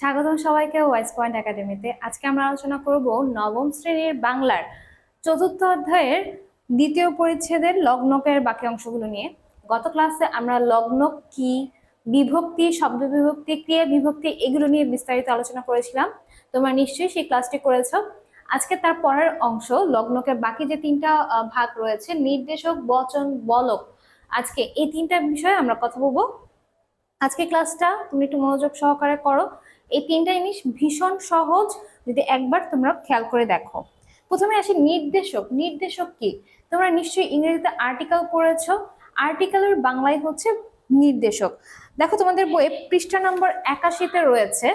স্বাগতম সবাইকে wise point একাডেমিতে আজকে আমরা আলোচনা করব নবম শ্রেণির বাংলার চতুর্থ অধ্যায়ের দ্বিতীয় পরিচ্ছেদের লগ্নকের বাকি অংশগুলো নিয়ে। গত ক্লাসে আমরা লগ্ন কি, বিভক্তি শব্দ বিভক্তি ক্রিয়া বিভক্তি এগুলো নিয়ে বিস্তারিত আলোচনা করেছিলাম। তোমরা নিশ্চয়ই সেই ক্লাসটি করেছ। আজকে তার পরের অংশ, লগ্নকের বাকি যে তিনটা ভাগ রয়েছে, নির্দেশক, বচন, বলক। আজকে এই তিনটা বিষয়ে আমরা কথা বলব। আজকে ক্লাসটা তুমি একটু মনোযোগ সহকারে করো। এই তিনটা জিনিস ভীষণ সহজ, যদি একবার তোমরা খেয়াল করে দেখো। প্রথমে আসি নির্দেশক। নির্দেশক কি? তোমরা নিশ্চয়ই ইংরেজিতে আর্টিকেল পড়েছো। আর্টিকেলের বাংলায় হচ্ছে নির্দেশক। দেখো তোমাদের বইয়ে পৃষ্ঠা নম্বর একাশিতে রয়েছে,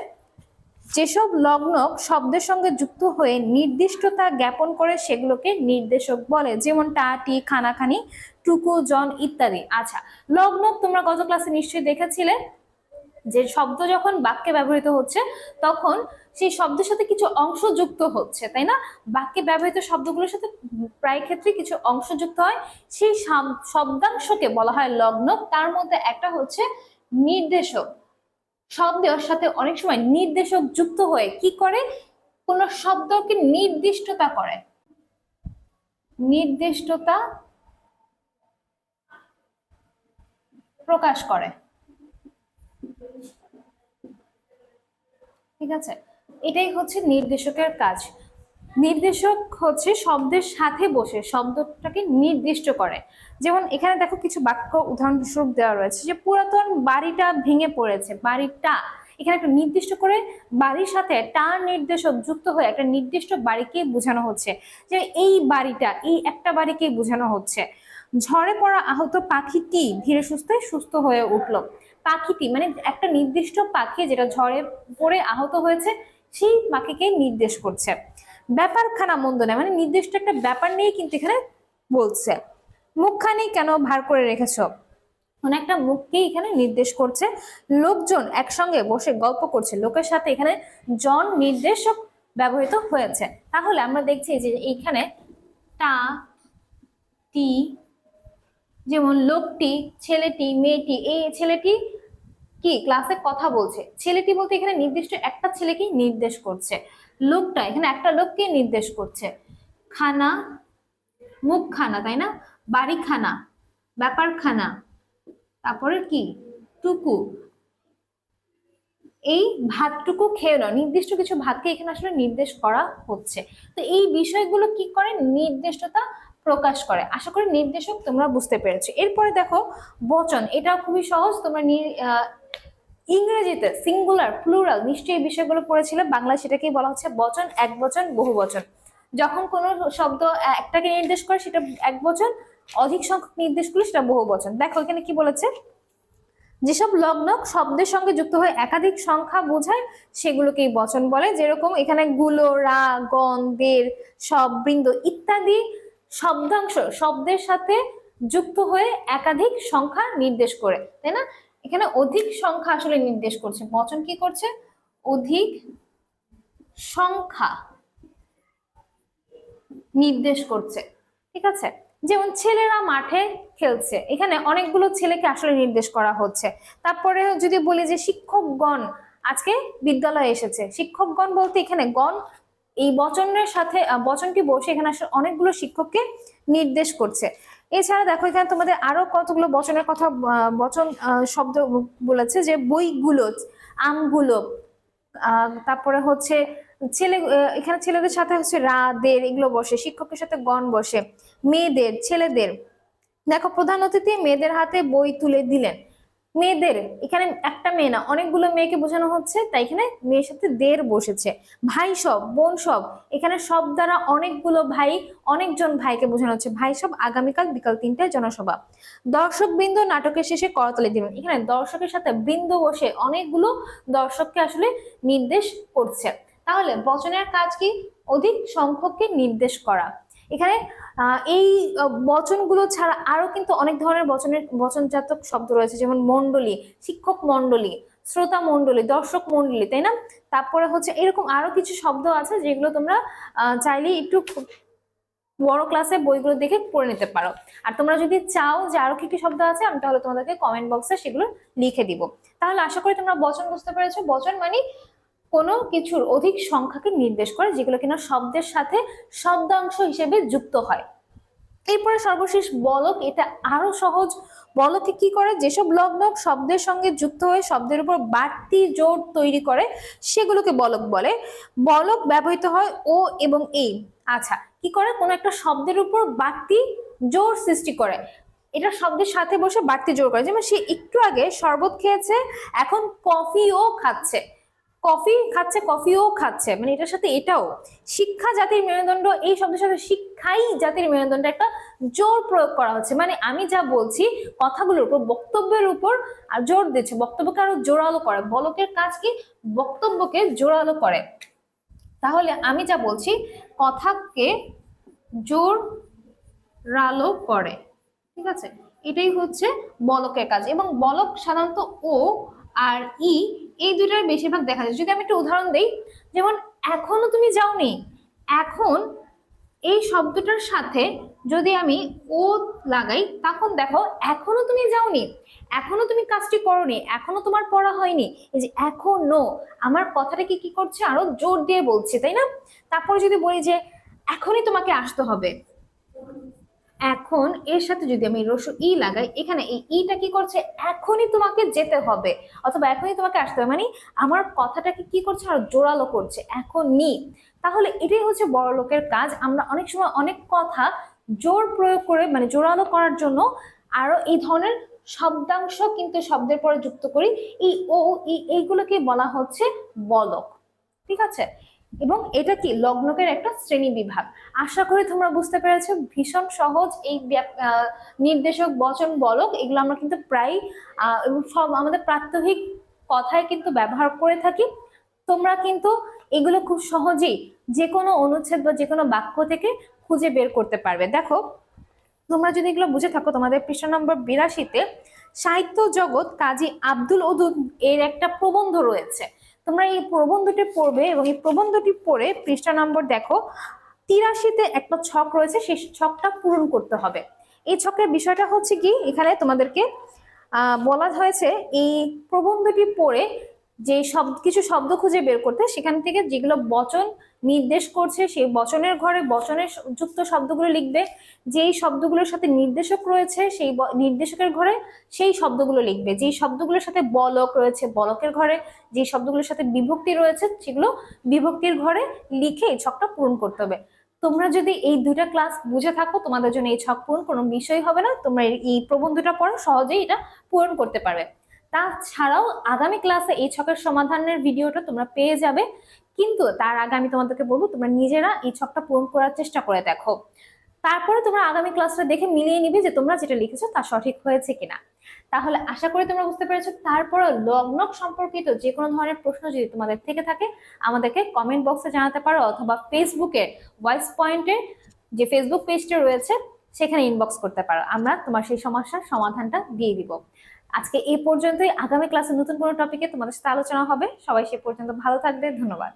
যেসব লগ্নক শব্দের সঙ্গে যুক্ত হয়ে নির্দিষ্টতা জ্ঞাপন করে সেগুলোকে নির্দেশক বলে, যেমন টা, টি, খানাখানি, টুকু, জন ইত্যাদি। আচ্ছা লগ্ন তোমরা গত ক্লাসে নিশ্চয়ই দেখেছিলে যে শব্দ যখন বাক্যে ব্যবহৃত হচ্ছে, তখন সেই শব্দের সাথে কিছু অংশ যুক্ত হচ্ছে, তাই না? বাক্যে ব্যবহৃত শব্দগুলোর সাথে প্রায় ক্ষেত্রে কিছু অংশ যুক্ত হয়। সেই শব্দাংশকে বলা হয় লগ্ন। তার মধ্যে একটা হচ্ছে নির্দেশক। শব্দের সাথে অনেক সময় নির্দেশক যুক্ত হয়ে কি করে? কোন শব্দকে নির্দিষ্টতা করে। নির্দিষ্টতা প্রকাশ করে। ঠিক আছে? এটাই হচ্ছে নির্দেশকের কাজ। নির্দেশক হচ্ছে শব্দের সাথে বসে, শব্দটাকে নির্দিষ্ট করে। যেমন এখানে দেখো কিছু বাক্য উদাহরণস্বরূপ দেওয়া রয়েছে যে পুরাতন বাড়িটা ভেঙে পড়েছে, বাড়িটা। এখানে একটা নির্দিষ্ট করে বাড়ির সাথে টা নির্দেশক যুক্ত হয়ে একটা নির্দিষ্ট বাড়িকে বোঝানো হচ্ছে। যে এই বাড়িটা, এই একটা বাড়িকেই বোঝানো হচ্ছে। ঝড়ে পড়া আহত পাখিটি ধীরে সুস্থে সুস্থ হয়ে উঠল। পাখিটি মানে একটা নির্দিষ্ট পাখি যেটা ঝড়ে পড়ে আহত হয়েছে, সেই পাখিকে নির্দেশ করছে। ব্যাপারখানা মন্দ নয় মানে নির্দিষ্ট একটা ব্যাপার নিয়ে কিন্তু এখানে বলছে। মুখখানি কেন ভার করে রেখেছো? মানে একটা মুখকে এখানে নির্দেশ করছে। লোকজন একসঙ্গে বসে গল্প করছে। লোকের সাথে এখানে জন নির্দেশক ব্যবহৃত হয়েছে। তাহলে আমরা দেখছি যে এইখানে টা, টি, যেমন লোকটি, ছেলেটি, মেয়েটি, এই ছেলেটি কি ক্লাসে কথা বলছে? ছেলেটি বলতে এখানে নির্দিষ্ট একটা ছেলেকেই নির্দেশ করছে। লোকটা, এখানে একটা লোককে নির্দেশ করছে। খানা, মুখখানা, তাই না? বাড়িখানা, ব্যাপারখানা, তারপরে কি? টুকু। এই ভাতটুকু খেয়ে নাও। নির্দিষ্ট কিছু ভাতকে এখানে আসলে নির্দেশ করা হচ্ছে। তো এই বিষয়গুলো কি করে? নির্দিষ্টতা প্রকাশ করে। আশা করি নির্দেশক তোমরা বুঝতে পেরেছ। এরপরে দেখো, বচন। এটা খুবই সহজ। তোমরা ইংরেজিতে সিঙ্গুলার প্লুরাল নিশ্চয়ই বিষয়গুলো পড়েছিল। বাংলা সেটাকেই বলা হচ্ছে বচন, এক বচন, বহু বচন। যখন কোনো শব্দ একটাকে নির্দেশ করে, সেটা এক বচন, অধিক সংখ্যক নির্দেশ করলে সেটা বহু বচন। দেখো, এখানে কি বলেছে? যেসব লগ্নক শব্দের সঙ্গে যুক্ত হয়ে একাধিক সংখ্যা বোঝায়, সেগুলোকেই বচন বলে। যেরকম এখানে গুলো, রা, গণ, দের, সব, বৃন্দ ইত্যাদি শব্দাংশ শব্দের সাথে যুক্ত হয়ে একাধিক সংখ্যা নির্দেশ করে, তাই না? এখানে অধিক সংখ্যা আসলে নির্দেশ করছে। বচন কি করছে? অধিক সংখ্যা নির্দেশ করছে। ঠিক আছে? যেমন ছেলেরা মাঠে খেলছে, এখানে অনেকগুলো ছেলেকে আসলে নির্দেশ করা হচ্ছে। তারপরে যদি বলি যে শিক্ষকগণ, আজকে বিদ্যালয়ে এসেছে। শিক্ষকগণ বলতে এখানে গণ, এই বচনের সাথে, বচনটি বসে এখানে আসলে অনেকগুলো শিক্ষককে নির্দেশ করছে। এছাড়া দেখো, এখানে তোমাদের আরও কতগুলো বচনের কথা বচন শব্দ বলেছে যে বইগুলো, আমগুলো তারপরে হচ্ছে ছেলে এখানে ছেলেদের সাথে হচ্ছে রাদের, এগুলো বসে, শিক্ষকের সাথে গণ বসে, মেয়েদের, ছেলেদের। দেখো, প্রধান অতিথি মেয়েদের হাতে বই তুলে দিলেন। মেয়েদের, এখানে একটা মেয়ে না, অনেকগুলো মেয়েকে বোঝানো হচ্ছে, তাই এখানে মেয়ের সাথে দের বসেছে। ভাই সব, বোন সব, এখানে সব দ্বারা অনেকগুলো ভাই, অনেকজন ভাইকে বোঝানো হচ্ছে। ভাই সব আগামীকাল বিকাল তিনটায় জনসভা। দর্শক বৃন্দ নাটকের শেষে করতালি দিবেন। এখানে দর্শকের সাথে বৃন্দ বসে অনেকগুলো দর্শককে আসলে নির্দেশ করছে। তাহলে বচনের কাজ কি? অধিক সংখ্যককে নির্দেশ করা। এখানে এই বচনগুলো ছাড়া আরও কিন্তু অনেক ধরনের বচনের, বচনজাতক শব্দ রয়েছে, যেমন মণ্ডলী, শিক্ষক মণ্ডলী, শ্রোতা মণ্ডলী, দর্শক মণ্ডলী, তাই না? তারপরে হচ্ছে এরকম আরও কিছু শব্দ আছে যেগুলো তোমরা চাইলে একটু বড় ক্লাসে বইগুলো দেখে পড়ে নিতে পারো। আর তোমরা যদি চাও যে আরও কি কি শব্দ আছে, আমি তাহলে তোমাদেরকে কমেন্ট বক্সে সেগুলো লিখে দিব। তাহলে আশা করি তোমরা বচন বুঝতে পেরেছ। বচন মানে কোনো কিছুর অধিক সংখ্যাকে নির্দেশ করে, যেগুলো কিনা শব্দের সাথে শব্দাংশ হিসেবে যুক্ত হয়। এরপরে সর্বশেষ বলক, এটা আরও সহজ। বলকে কি করে? যেসব লগ্নক শব্দের সঙ্গে যুক্ত হয়ে শব্দের উপর বাড়তি জোর তৈরি করে, সেগুলোকে বলক বলে। বলক ব্যবহৃত হয় ও এবং এই। আচ্ছা কি করে? কোনো একটা শব্দের উপর বাড়তি জোর সৃষ্টি করে। এটা শব্দের সাথে বসে বাড়তি জোর করে। যেমন সে একটু আগে শরবত খেয়েছে, এখন কফিও খাচ্ছে। কফি খাচ্ছে, কফিও খাচ্ছে। মানে এটার সাথে এটাও। শিক্ষা জাতির মেরুদণ্ড, এই শব্দের সাথে শিক্ষাই জাতির মেরুদণ্ড একটা জোর প্রয়োগ করা হচ্ছে। মানে আমি যা বলছি, কথাগুলোর উপর, বক্তব্যের উপর জোর দিচ্ছে। বক্তব্যকে আরও জোরালো করে। বলকের কাজ কি? বক্তব্যকে জোরালো করে। তাহলে আমি যা বলছি, কথাকে জোর রালো করে। ঠিক আছে? এটাই হচ্ছে বলকের কাজ। এবং বলক সাধারণত ও আর ই এই দুইটার বেশিরভাগ দেখা যায়। যদি আমি একটা উদাহরণ দিই, যেমন এখনও তুমি যাওনি, এখন এই শব্দটার সাথে যদি আমি ও লাগাই, তখন দেখো এখনও তুমি যাওনি, এখনও তুমি কাজটি করনি, এখনও তোমার পড়া হয়নি। এই যে এখনও, আমার কথাটাকে কি করছে? আরও জোর দিয়ে বলছে, তাই না? তারপরে যদি বলি যে এখনই তোমাকে আসতে হবে এখন এর সাথে যদি আমি রসু ই লাগাই, এখানে এই ইটা কি করছে? এখনই তোমাকে যেতে হবে। অথবা এখনই তোমাকে আসতে হবে। মানে আমার কথাটাকে কি করছে? আর জোরালো করছে। এখনই। তাহলে এটাই হচ্ছে বড় লোকের কাজ। আমরা অনেক সময় অনেক কথা জোর প্রয়োগ করে মানে জোরালো করার জন্য আরও এই ধরনের শব্দাংশ কিন্তু শব্দের পরে যুক্ত করি। এই ও এই এইগুলোকে বলা হচ্ছে বলক। ঠিক আছে? এবং এটা কি লগ্নকের একটা শ্রেণি বিভাগ। আশা করি তোমরা বুঝতে পেরেছ, ভীষণ সহজ এই নির্দেশক, বচন, বলক, এগুলো আমরা কিন্তু প্রায় সব আমাদের প্রাত্যহিক কথায় কিন্তু ব্যবহার করে থাকি। তোমরা কিন্তু এগুলো খুব সহজেই যে কোনো অনুচ্ছেদ বা যে কোনো বাক্য থেকে খুঁজে বের করতে পারবে। দেখো, তোমরা যদি এগুলো বুঝে থাকো, তোমাদের পৃষ্ঠা নম্বর বিরাশিতে, সাহিত্য জগৎ কাজী আব্দুল ওদুদ এর একটা প্রবন্ধ রয়েছে। তোমরা এই প্রবন্ধটি পড়বে এবং এই প্রবন্ধটি পড়ে পৃষ্ঠা নম্বর দেখো, তিরাশিতে একটা ছক রয়েছে, সেই ছকটা পূরণ করতে হবে। এই ছকের বিষয়টা হচ্ছে কি? এখানে তোমাদেরকে বলা হয়েছে এই প্রবন্ধটি পড়ে যে সব কিছু শব্দ খুঁজে বের করতে সেখান থেকে যেগুলো বচন নির্দেশ করছে, সেই বচনের ঘরে বচনের যুক্ত শব্দগুলো লিখবে। যেই শব্দগুলোর সাথে নির্দেশক রয়েছে, সেই নির্দেশকের ঘরে সেই শব্দগুলো লিখবে। যেই শব্দগুলোর সাথে বলক রয়েছে, বলকের ঘরে যে শব্দগুলোর সাথে বিভক্তি রয়েছে, সেগুলো বিভক্তির ঘরে লিখে এই ছকটা পূরণ করতে হবে। তোমরা যদি এই দুইটা ক্লাস বুঝে থাকো, তোমাদের জন্য এই ছক পূরণ কোনো বিষয় হবে না। তোমরা এই প্রবন্ধটা পড়ো, সহজেই এটা পূরণ করতে পারবে। তাছাড়াও আগামী ক্লাসে এই ছকের সমাধানের ভিডিওটা তোমরা পেয়ে যাবে। কিন্তু তার আগে আমি তোমাদেরকে বলব, তোমরা নিজেরা এই ছকটা পূরণ করার চেষ্টা করে দেখো। তারপরে তোমরা আগামী ক্লাসটা দেখে মিলিয়ে নিবে যে তোমরা যেটা লিখেছো তা সঠিক হয়েছে কিনা। তাহলে আশা করি তোমরা বুঝতে পেরেছ তারপরে লগ্নক সম্পর্কিত যে কোনো ধরনের প্রশ্ন যদি তোমাদের থেকে থাকে, আমাদেরকে কমেন্ট বক্সে জানাতে পারো অথবা ফেসবুকের ভয়েস পয়েন্টের যে ফেসবুক পেজটা রয়েছে, সেখানে ইনবক্স করতে পারো। আমরা তোমার সেই সমস্যার সমাধানটা দিয়ে দিব। আজকে এই পর্যন্তই। আগামী ক্লাসে নতুন কোনো টপিকে তোমাদের সাথে আলোচনা হবে। সবাই সে পর্যন্ত ভালো থাকবে। ধন্যবাদ।